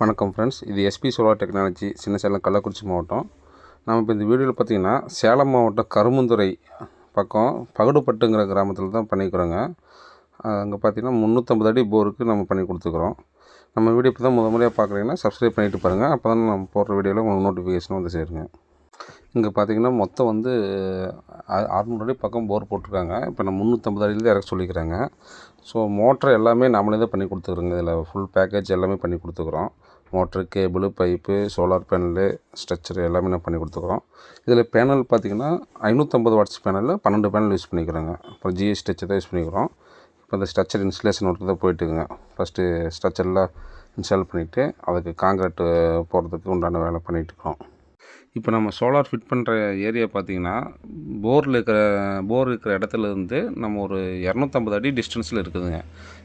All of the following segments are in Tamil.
வணக்கம் ஃப்ரெண்ட்ஸ் இது எஸ்பி சோலார் டெக்னாலஜி சின்ன சேலம் கள்ளக்குறிச்சி மாவட்டம். நம்ம இப்போ இந்த வீடியோவில் பார்த்தீங்கன்னா சேலம் மாவட்டம் கருமந்துறை பக்கம் பகடுப்பட்டுங்கிற கிராமத்தில் தான் பண்ணிக்கிறோங்க. அங்கே பார்த்தீங்கன்னா முந்நூற்றம்பது அடி போருக்கு நம்ம பண்ணி கொடுத்துக்குறோம். நம்ம வீடியோ இப்போ தான் முத முறையாக பார்க்குறீங்கன்னா சப்ஸ்கிரைப் பண்ணிட்டு பாருங்கள் அப்போ தான் நம்ம போடுற வீடியோவில் உங்களுக்கு நோட்டிஃபிகேஷன் வந்து சேருங்க. இங்கே பார்த்தீங்கன்னா மொத்தம் வந்து அறுநூறு அடி பக்கம் போர் போட்டிருக்காங்க. இப்போ நான் முந்நூற்றம்பது அடியில் இறக்க சொல்லிக்கிறாங்க. ஸோ மோட்ரு எல்லாமே நாமளே தான் பண்ணி கொடுத்துக்குறோங்க. இதில் ஃபுல் பேக்கேஜ் எல்லாமே பண்ணி கொடுத்துக்குறோம். Motor cable pipe solar panel structure எல்லாமே நான் பண்ணி கொடுத்துக்குறோம். இதில் பேனல் பார்த்தீங்கன்னா ஐநூற்றம்பது வாட்ஸ் பேனலில் பன்னெண்டு பேனல் யூஸ் பண்ணிக்கிறோங்க. அப்புறம் ஜிஎஸ் ஸ்ட்ரக்சர் தான் யூஸ் பண்ணிக்கிறோம். இப்போ இந்த ஸ்ட்ரக்சர் இன்ஸ்டலேஷன் ஒர்க்கு தான் போயிட்டுருங்க ஃபஸ்ட்டு ஸ்ட்ரக்சரில் இன்ஸ்டால் பண்ணிவிட்டு அதுக்கு காங்கிரீட்டு போடுறதுக்கு உண்டான வேலை பண்ணிகிட்டு இருக்கோம் இப்போ நம்ம சோலார் ஃபிட் பண்ணுற ஏரியா பார்த்தீங்கன்னா போரில் இருக்கிற போர் இருக்கிற இடத்துல இருந்து நம்ம ஒரு இரநூத்தம்பது அடி டிஸ்டன்ஸில் இருக்குதுங்க.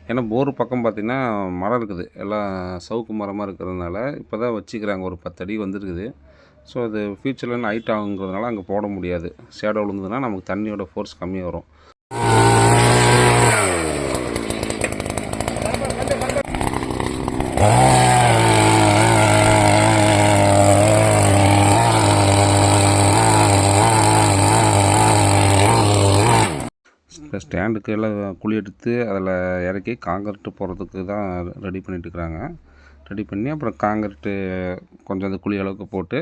ஏன்னா போர் பக்கம் பார்த்திங்கன்னா மரம் இருக்குது. எல்லாம் சவுக்கு மரமாக இருக்கிறதுனால இப்போ தான் வச்சுக்கிறாங்க. ஒரு பத்து அடி வந்துருக்குது. ஸோ அது ஃப்யூச்சரில் ஹைட் ஆகுங்கிறதுனால அங்கே போட முடியாது. ஷேடோ விழுந்ததுன்னா நமக்கு தண்ணியோட ஃபோர்ஸ் கம்மியாக வரும். இப்போ ஸ்டாண்டுக்கு எல்லாம் குழி எடுத்து அதில் இறக்கி காங்கிரட்டு போடுறதுக்கு தான் ரெடி பண்ணிட்டு இருக்கிறாங்க ரெடி பண்ணி அப்புறம் காங்கிரட்டு கொஞ்சம் அந்த குழி அளவுக்கு போட்டு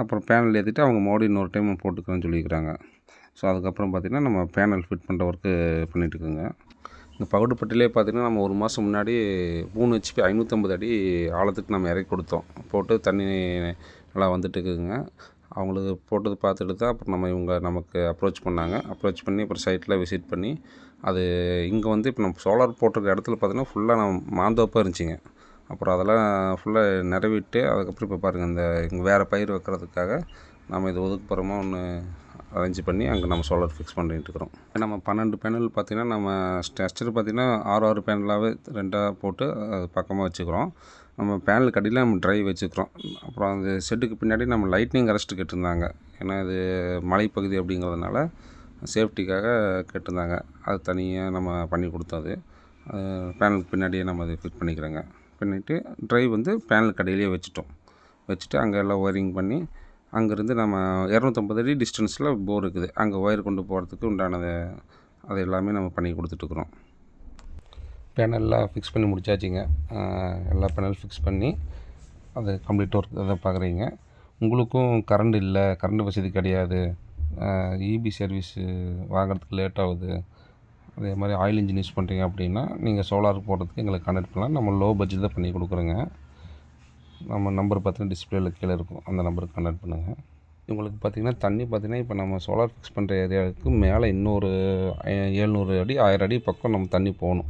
அப்புறம் பேனல் ஏற்றிட்டு அவங்க மோடி இன்னொரு டைம் போட்டுக்கிறேன்னு சொல்லியிருக்கிறாங்க. ஸோ அதுக்கப்புறம் பார்த்திங்கன்னா நம்ம பேனல் ஃபிட் பண்ணுற ஒர்க்கு பண்ணிகிட்ருக்குங்க இந்த பகுடுப்பட்டிலே பார்த்திங்கன்னா நம்ம ஒரு மாதம் முன்னாடி மூணு ஹெச்பி ஐநூற்றம்பது அடி ஆழத்துக்கு நம்ம இறக்கி கொடுத்தோம். போட்டு தண்ணி நல்லா வந்துட்டு இருக்குதுங்க அவங்களுக்கு போட்டது பார்த்துட்டு தான் அப்புறம் நம்ம இவங்க நமக்கு அப்ரோச் பண்ணாங்க. அப்ரோச் பண்ணி அப்புறம் சைட்டில் விசிட் பண்ணி அது இங்கே வந்து இப்போ நம்ம சோலார் போட்டிருக்க இடத்துல பார்த்தீங்கன்னா ஃபுல்லாக நம்ம மாந்தோப்பாக இருந்துச்சுங்க. அப்புறம் அதெல்லாம் ஃபுல்லாக நிறவிட்டு அதுக்கப்புறம் இப்போ பாருங்கள் இந்த இங்கே வேறு பயிர் வைக்கிறதுக்காக நம்ம இது ஒதுக்குப்புறமா ஒன்று அரேஞ்ச் பண்ணி அங்கே நம்ம சோலார் ஃபிக்ஸ் பண்ணிட்டு இருக்கிறோம். நம்ம பன்னெண்டு பேனல் பார்த்திங்கன்னா நம்ம ஸ்ட்ரக்சர் பார்த்திங்கன்னா ஆறு ஆறு பேனலாகவே ரெண்டாக போட்டு அது பக்கமாக வச்சுக்கிறோம். நம்ம பேனலுக்கு அடியில் நம்ம ட்ரை வச்சுக்கிறோம். அப்புறம் அந்த செட்டுக்கு பின்னாடி நம்ம லைட்னிங் அரெஸ்ட் கேட்டிருந்தாங்க. ஏன்னா இது மலைப்பகுதி அப்படிங்கிறதுனால சேஃப்டிக்காக கேட்டிருந்தாங்க. அது தனியாக நம்ம பண்ணி கொடுத்தோம் அது. பேனலுக்கு பின்னாடியே நம்ம அதை ஃபிட் பண்ணிக்கிறோங்க. பண்ணிவிட்டு ட்ரைவ் வந்து பேனலுக்கு அடியிலேயே வச்சுட்டோம். வச்சுட்டு அங்கே எல்லாம் ஒயரிங் பண்ணி அங்கேருந்து நம்ம இரநூத்தம்பது அடி டிஸ்டன்ஸில் போர் இருக்குது. அங்கே ஒயர் கொண்டு போகிறதுக்கு உண்டானது அது எல்லாமே நம்ம பண்ணி கொடுத்துட்ருக்குறோம் பேனல்லாம் ஃபிக்ஸ் பண்ணி முடிச்சாச்சுங்க. எல்லா பேனல் ஃபிக்ஸ் பண்ணி அது கம்ப்ளீட் ஒர்க் அதை பார்க்குறீங்க உங்களுக்கும் கரண்ட் இல்லை கரண்ட் வசதி கிடையாது. இபி சர்வீஸு வாங்குறதுக்கு லேட் ஆகுது. அதே மாதிரி ஆயில் இன்ஜின் யூஸ் பண்ணுறீங்க அப்படின்னா நீங்கள் சோலார் போடுறதுக்கு எங்களை கான்டாக்ட் பண்ணலாம். நம்ம லோ பட்ஜெட் தான் பண்ணி கொடுக்குறோங்க. நம்ம நம்பர் பார்த்தீங்கன்னா டிஸ்பிளேல கீழே இருக்கும். அந்த நம்பருக்கு கான்டாக்ட் பண்ணுங்கள் உங்களுக்கு பார்த்தீங்கன்னா தண்ணி பார்த்தீங்கன்னா இப்போ நம்ம சோலார் ஃபிக்ஸ் பண்ணுற ஏரியாவுக்கு மேலே இன்னொரு ஐ- ஏழ்நூறு அடி ஆயிரம் அடி பக்கம் நம்ம தண்ணி போகணும்.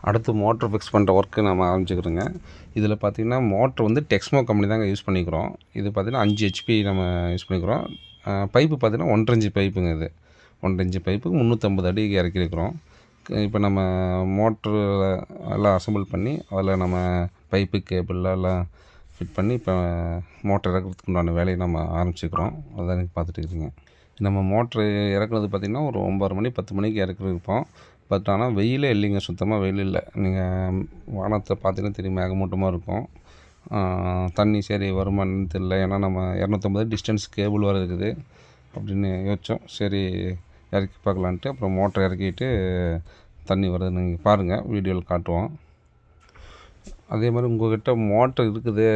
அடுத்து மோட்ரு ஃபிக்ஸ் பண்ணுற ஒர்க்கு நம்ம ஆரம்பிச்சுக்கிறோங்க. இதில் பார்த்தீங்கன்னா மோட்ரு வந்து டெக்ஸ்மோ கம்பெனி தாங்க யூஸ் பண்ணிக்கிறோம். இது பார்த்திங்கன்னா அஞ்சு ஹெச்பி நம்ம யூஸ் பண்ணிக்கிறோம். பைப்பு பார்த்தீங்கன்னா ஒன்றரை இன்ச்சு பைப்புங்க இது. ஒன்றரை இன்ச்சு பைப்புக்கு முந்நூற்றம்பது அடிக்கு இறக்கிருக்கிறோம் இப்போ நம்ம மோட்ரு எல்லாம் அசம்பிள் பண்ணி அதில் நம்ம பைப்பு கேபிள் எல்லாம் ஃபிட் பண்ணி இப்போ மோட்டர் இறக்குறதுக்கு உண்டான வேலையை நம்ம ஆரம்பிச்சுக்கிறோம். அதான் எனக்கு பார்த்துட்டு இருக்கீங்க. நம்ம மோட்ரு இறக்குறது பார்த்திங்கன்னா ஒரு ஒம்பது மணி பத்து மணிக்கு இறக்குறோம் பட் ஆனால் வெயிலே இல்லைங்க. சுத்தமாக வெயில் இல்லை. நீங்கள் வானத்தை பார்த்தீங்கன்னா தெரியும் மேகமூட்டமாக இருக்கும். தண்ணி சரி வருமானன்னு தெரியல. ஏன்னா நம்ம இரநூத்தம்பது டிஸ்டன்ஸ் கேபிள் வர இருக்குது. அப்படின்னு யோசித்தோம் சரி இறக்கி பார்க்கலான்ட்டு அப்புறம் மோட்டர் இறக்கிட்டு தண்ணி வருது நீங்கள் பாருங்கள் வீடியோவில் காட்டுவோம். அதே மாதிரி உங்கள்கிட்ட மோட்டர் இருக்குது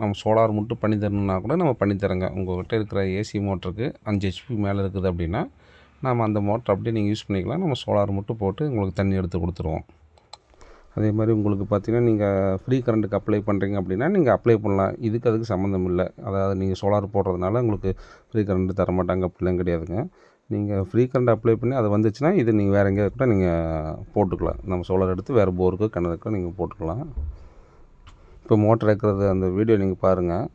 நம்ம சோலார் மட்டும் பண்ணி தரணுன்னா கூட நம்ம பண்ணி தரோங்க. உங்கள்கிட்ட இருக்கிற ஏசி மோட்டருக்கு அஞ்சு ஹெச்பி மேலே இருக்குது அப்படின்னா நம்ம அந்த மோட்டர் அப்படியே நீங்கள் யூஸ் பண்ணிக்கலாம். நம்ம சோலார் மட்டும் போட்டு உங்களுக்கு தண்ணி எடுத்து கொடுத்துருவோம். அதே மாதிரி உங்களுக்கு பார்த்தீங்கன்னா நீங்கள் ஃப்ரீ கரண்ட்டுக்கு அப்ளை பண்ணுறீங்க அப்படின்னா நீங்கள் அப்ளை பண்ணலாம். இதுக்கு அதுக்கு சம்மந்தம் இல்லை. அதாவது நீங்கள் சோலார் போடுறதுனால உங்களுக்கு ஃப்ரீ கரண்ட் தர மாட்டாங்க அப்படிலாம் கிடையாதுங்க. நீங்கள் ஃப்ரீ கரண்ட் அப்ளை பண்ணி அது வந்துச்சுன்னா இது நீங்கள் வேறு எங்கேயாவது கூட நீங்கள் போட்டுக்கலாம். நம்ம சோலார் எடுத்து வேறு போருக்கு கிணறுக்கோ நீங்கள் போட்டுக்கலாம். இப்போ மோட்டர் இருக்கிறது அந்த வீடியோ நீங்கள் பாருங்கள்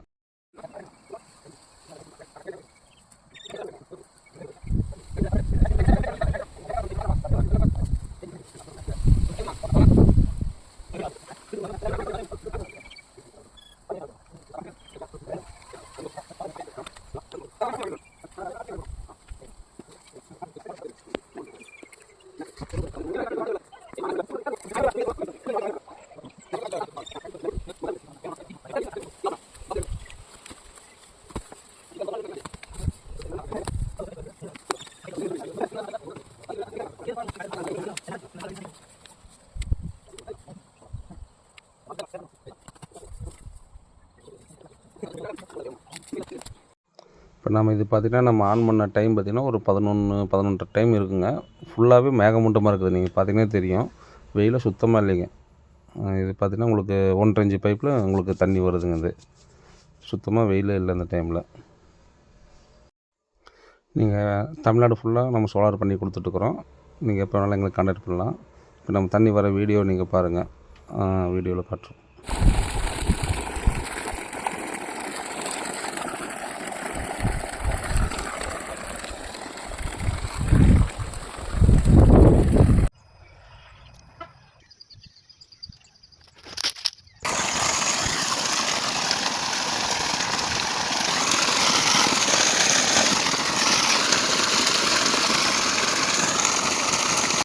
இப்போ நம்ம இது பார்த்திங்கன்னா நம்ம ஆன் பண்ண டைம் பார்த்திங்கன்னா ஒரு பதினொன்று பதினொன்றரை டைம் இருக்குங்க. ஃபுல்லாகவே மேகமூட்டமாக இருக்குது. நீங்கள் பார்த்தீங்கன்னா தெரியும். வெயிலில் சுத்தமாக இல்லைங்க. இது பார்த்திங்கன்னா உங்களுக்கு ஒன்றரை இன்ச்சு பைப்பில் உங்களுக்கு தண்ணி வருதுங்க இது. சுத்தமாக வெயிலே இல்லை இந்த டைமில் நீங்கள் தமிழ்நாடு ஃபுல்லாக நம்ம சோலார் பண்ணி கொடுத்துட்ருக்குறோம் நீங்கள் எப்போ வேணாலும் எங்களுக்கு கான்டாக்ட் பண்ணலாம். இப்போ நம்ம தண்ணி வர வீடியோ நீங்கள் பாருங்கள் வீடியோவில் காட்டுறோம்.